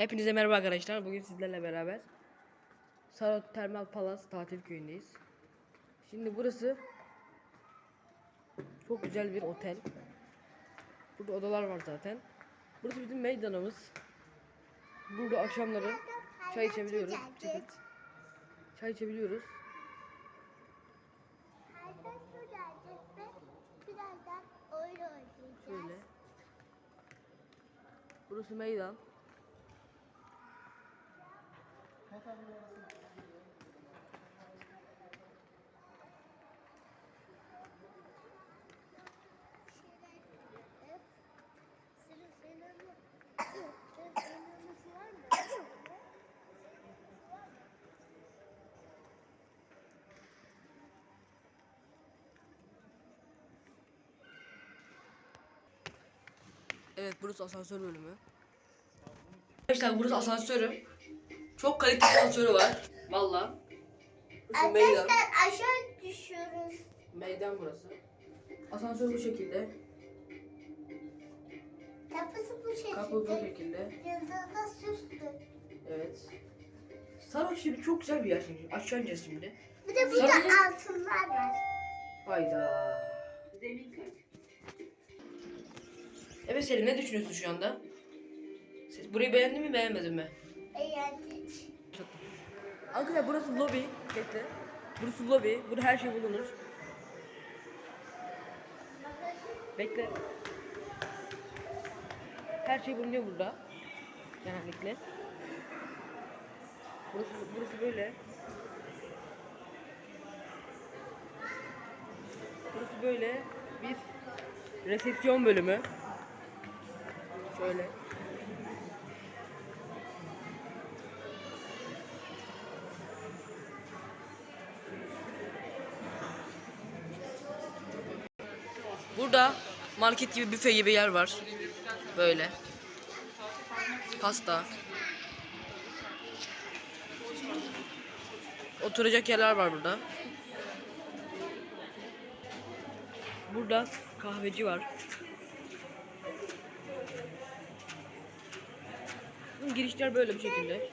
Hepinize merhaba arkadaşlar. Bugün sizlerle beraber Sarot Termal Palace tatil köyündeyiz. Şimdi burası çok güzel bir otel. Burada odalar var zaten. Burası bizim meydanımız. Burada akşamları çay içebiliyoruz. Çay içebiliyoruz. Şöyle. Burası meydan. Evet burası asansör bölümü. Arkadaşlar burası asansörü. Çok kaliteli asansörü var. Valla. Meydan. Arkadaşlar aşağı düşüyoruz. Meydan burası. Asansör bu şekilde. Kapısı bu şekilde. Kapı bu şekilde. Yıldızda süslü. Evet. Sarhoş şimdi çok güzel bir yer şimdi. Aşağı ineceğiz şimdi. Bir de burada Sarı- altınlar var. Hayda. Evet Selim ne düşünüyorsun şu anda? Burayı beğendin mi beğenmedin mi? Eğlendik. Arkadaşlar burası lobi. Bekle. Burası lobi. Burada her şey bulunur. Bekle. Her şey bulunuyor burada. Genellikle. Burası, burası böyle. Burası böyle bir resepsiyon bölümü. Şöyle. Burada market gibi büfe gibi yer var. Böyle. Pasta. Oturacak yerler var burada. Burada kahveci var. Girişler böyle bir şekilde.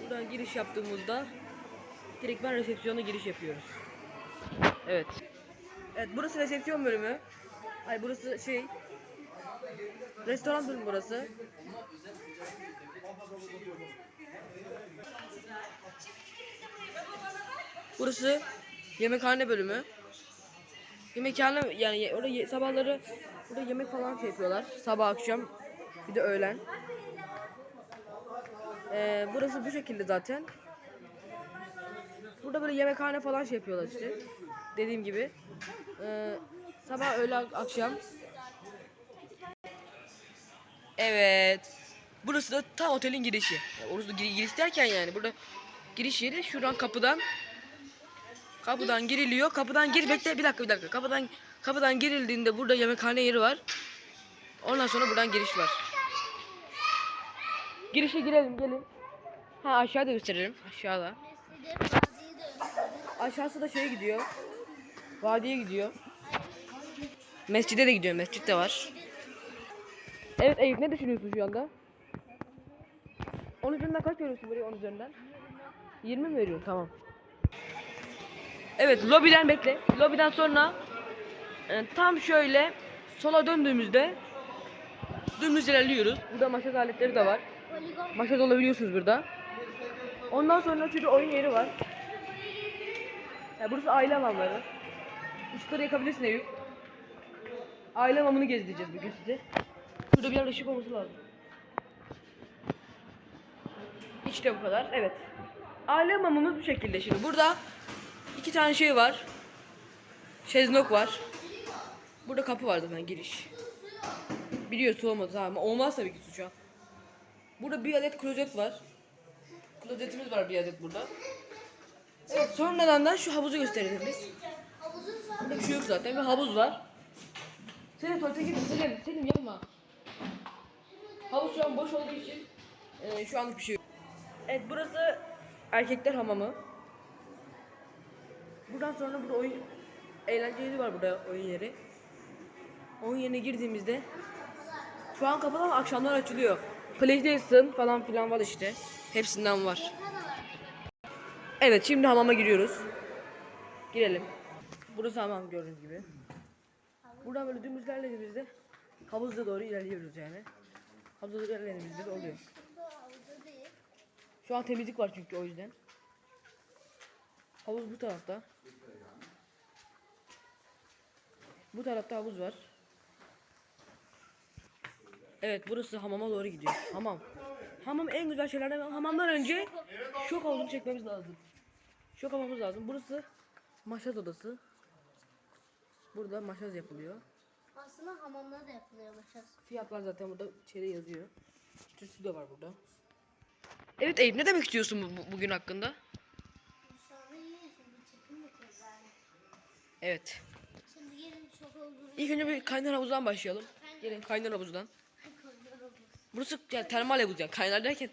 Buradan giriş yaptığımızda direkt ben resepsiyona giriş yapıyoruz. Evet. Evet burası resepsiyon bölümü. Ay burası şey restoran bölümü burası. Burası yemekhane bölümü. Yemekhane yani orada ye- sabahları burada yemek falan şey yapıyorlar. Sabah akşam bir de öğlen. Ee, burası bu şekilde zaten. Burada böyle yemekhane falan şey yapıyorlar işte. Dediğim gibi. Ee, sabah öğle akşam. Evet. Burası da tam otelin girişi. Yani orası da gir- giriş derken yani burada giriş yeri şuradan kapıdan kapıdan giriliyor. Kapıdan gir bekle bir dakika bir dakika. Kapıdan kapıdan girildiğinde burada yemekhane yeri var. Ondan sonra buradan giriş var. Girişe girelim gelin. Ha aşağıda gösteririm. Aşağıda. Aşağısı da şeye gidiyor. Vadiye gidiyor. Mescide de gidiyor. Mescit de var. Evet Eyüp ne düşünüyorsun şu anda? 10 üzerinden kaç veriyorsun buraya 10 üzerinden? 20 mi veriyorsun? Tamam. Evet lobiden bekle. Lobiden sonra e, tam şöyle sola döndüğümüzde dümdüz ilerliyoruz. Burada maşaz aletleri de var. Maşaz olabiliyorsunuz burada. Ondan sonra şurada oyun yeri var. Ya burası aile hamamları. Işıkları yakabilirsin Eyüp. Aile hamamını gezdireceğiz bugün size. Şurada bir yer ışık olması lazım. İşte bu kadar. Evet. Aile hamamımız bu şekilde şimdi. Burada iki tane şey var. Şeznok var. Burada kapı var zaten giriş. Biliyor su olmadı tamam. Olmaz tabii ki su şu an. Burada bir adet klozet var. Klozetimiz var bir adet burada. Evet, sonradan da şu havuzu gösterelim biz. Burada bir şey yok zaten. Bir havuz var. Senin tuvalete gidin. Senin, senin yapma. Havuz şu an boş olduğu için e, şu anlık bir şey yok. Evet burası erkekler hamamı. Buradan sonra burada oyun eğlence yeri var burada oyun yeri. Oyun yerine girdiğimizde Şu an kapalı ama akşamlar açılıyor. PlayStation falan filan var işte. Hepsinden var. Evet şimdi hamama giriyoruz. Girelim. Burası hamam gördüğünüz gibi. Buradan böyle dümdüz ilerlediğimizde havuza doğru ilerliyoruz yani. Havuza doğru ilerlediğimizde de oluyor. Şu an temizlik var çünkü o yüzden. Havuz bu tarafta. Bu tarafta havuz var. Evet burası hamama doğru gidiyor. Hamam. Hamam en güzel şeylerden. Hamamdan önce şok havuzunu çekmemiz lazım. Şok havamız lazım. Burası maşaz odası. Burada maşaz yapılıyor. Aslında hamamda da yapılıyor maşaz. Fiyatlar zaten burada içeri yazıyor. Tüsü de var burada. Evet Eyüp ne demek istiyorsun bu- bu- bugün hakkında? Şu anda iyi şimdi çekim yapıyoruz yani. Evet. Şimdi gelin çok olduğunu İlk önce bir kaynar havuzdan başlayalım. Gelin kaynar havuzdan. Burası yani termal havuz yani kaynar derken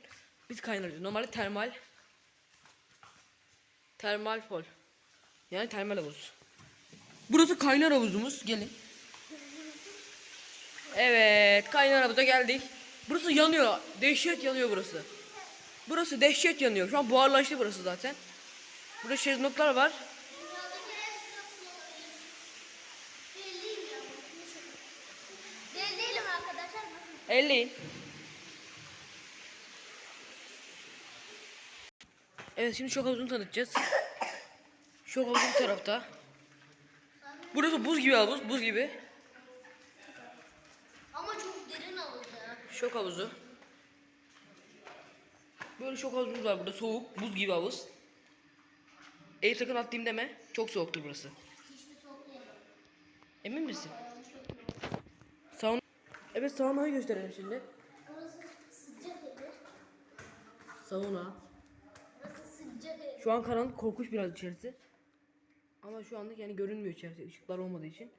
biz kaynar diyoruz. Normalde termal termal pol. Yani termal havuz. Burası kaynar havuzumuz. Gelin. Evet, kaynar havuza geldik. Burası yanıyor. Dehşet yanıyor burası. Burası dehşet yanıyor. Şu an buharlaştı burası zaten. Burada şezlonglar var. Elleyin. Evet şimdi şok havuzunu tanıtacağız. Şok havuzu tarafta. Burası buz gibi havuz, buz gibi. Ama çok derin havuz ya. Şok havuzu. Böyle şok havuzumuz var burada soğuk, buz gibi havuz. Eğer sakın atlayayım deme. Çok soğuktur burası. Emin misin? Sauna. Evet saunayı gösterelim şimdi. Sıcak evi. Sauna. Burası sıcak ev. Şu an karanlık korkunç biraz içerisi. Ama şu anda yani görünmüyor içerisi ışıklar olmadığı için.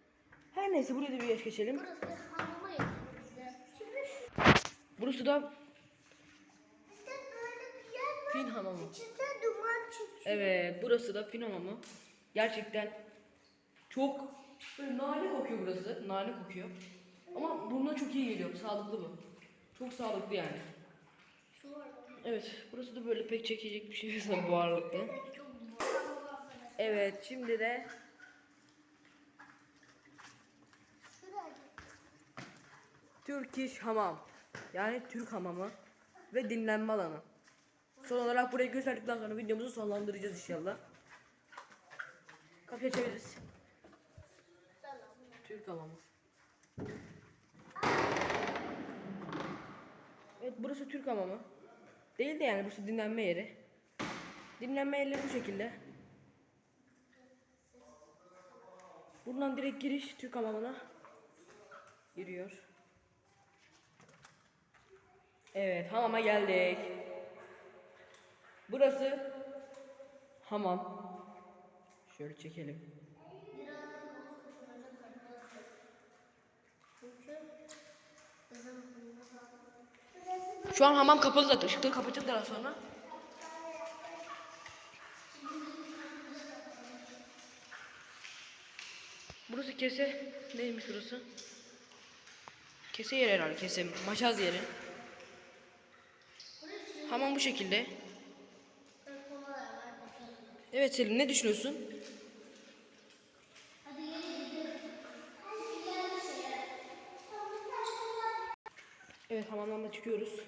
Her neyse buraya da bir yaş geçelim. Burası da hamama yapıyoruz Burası işte fin hamamı. İçinde duman çıkıyor. Evet burası da fin hamamı. Gerçekten çok böyle nane kokuyor burası. Nane kokuyor. Ama burnuna çok iyi geliyor. Sağlıklı bu. Çok sağlıklı yani. Şu var. Evet burası da böyle pek çekecek bir şey yok buharlıklı. Çok Evet şimdi de Şurada. Turkish hamam. Yani Türk hamamı ve dinlenme alanı. Son olarak burayı gösterdikten sonra videomuzu sonlandıracağız inşallah. Kapıyı açabiliriz. Türk hamamı. Evet burası Türk hamamı. Değil de yani burası dinlenme yeri. Dinlenme yerleri bu şekilde. Buradan direkt giriş Türk hamamına giriyor. Evet hamama geldik. Burası hamam. Şöyle çekelim. Şu an hamam kapalı zaten. Işıkları kapatacaklar sonra. Burası kese. Neymiş burası? Kese yeri herhalde. Kese. Maşaz yeri. Hamam bu şekilde. Evet Selim ne düşünüyorsun? Evet hamamdan da çıkıyoruz.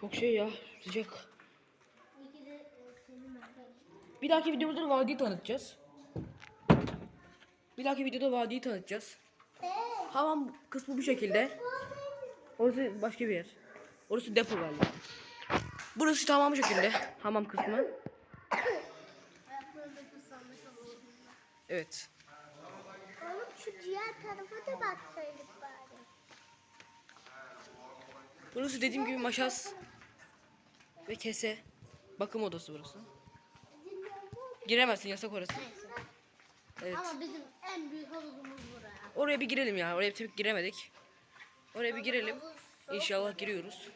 Çok şey ya sıcak. Bir dahaki videomuzda da vadiyi tanıtacağız. Bir dahaki videoda vadiyi tanıtacağız. Hamam kısmı bu şekilde. Orası başka bir yer. Orası depo galiba. Burası tamam bu şekilde. Hamam kısmı. Evet. Oğlum şu diğer tarafa da baksaydık bari. Burası dediğim gibi maşaz ve kese. Bakım odası burası. Giremezsin yasak orası. Evet. Ama bizim en büyük havuzumuz buraya. Oraya bir girelim ya. Oraya tabii giremedik. Oraya bir girelim. İnşallah giriyoruz.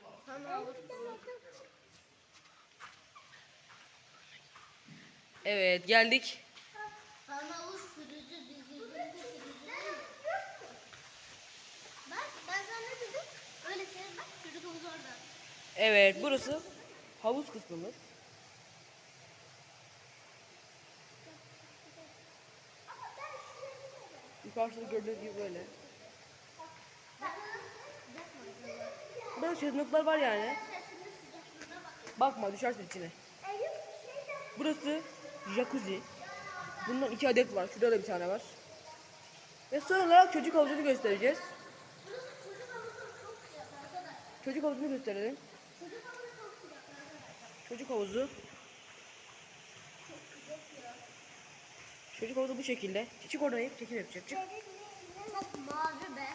Evet geldik. Evet burası havuz kısmımız. Yukarıda gördüğünüz gibi böyle. Burada şezlonglar var yani. Bakma düşersin içine. Burası jacuzzi. Bundan iki adet var. Şurada da bir tane var. Ve son olarak çocuk havuzunu göstereceğiz. Çocuk havuzunu gösterelim. Çocuk havuzu. Çocuk havuzu bu şekilde. Çık oradan Eyüp, çekim yapacak. Çık. Çok mavi be.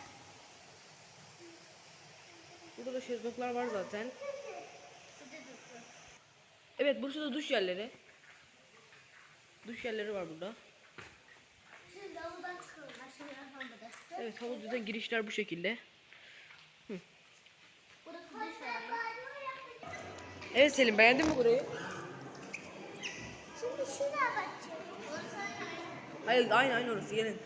Burada da şezlonglar var zaten. Evet burası da duş yerleri. Duş yerleri var burada. Şimdi havuzdan çıkıyorum. Aşağıya yapamadı. Evet havuzda girişler bu şekilde. Dışarı. Evet Selim beğendin mi burayı? Hayır aynı aynı orası gelin.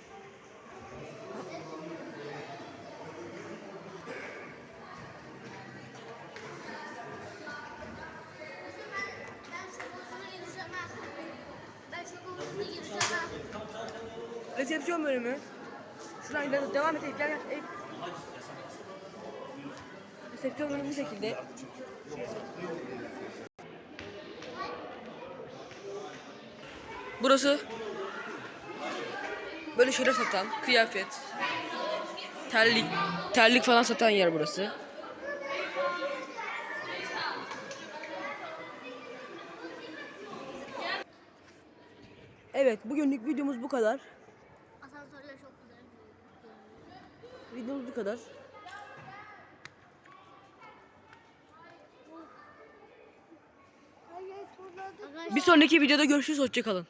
Resepsiyon bölümü. Şuradan gidelim. Devam Eyüp gel gel. Resepsiyon bölümü bu şekilde. Burası böyle şeyler satan, kıyafet, terlik, terlik falan satan yer burası. Evet, bugünlük videomuz bu kadar. Asansörler çok güzel. Videomuz bu kadar. Bir sonraki videoda görüşürüz. Hoşçakalın.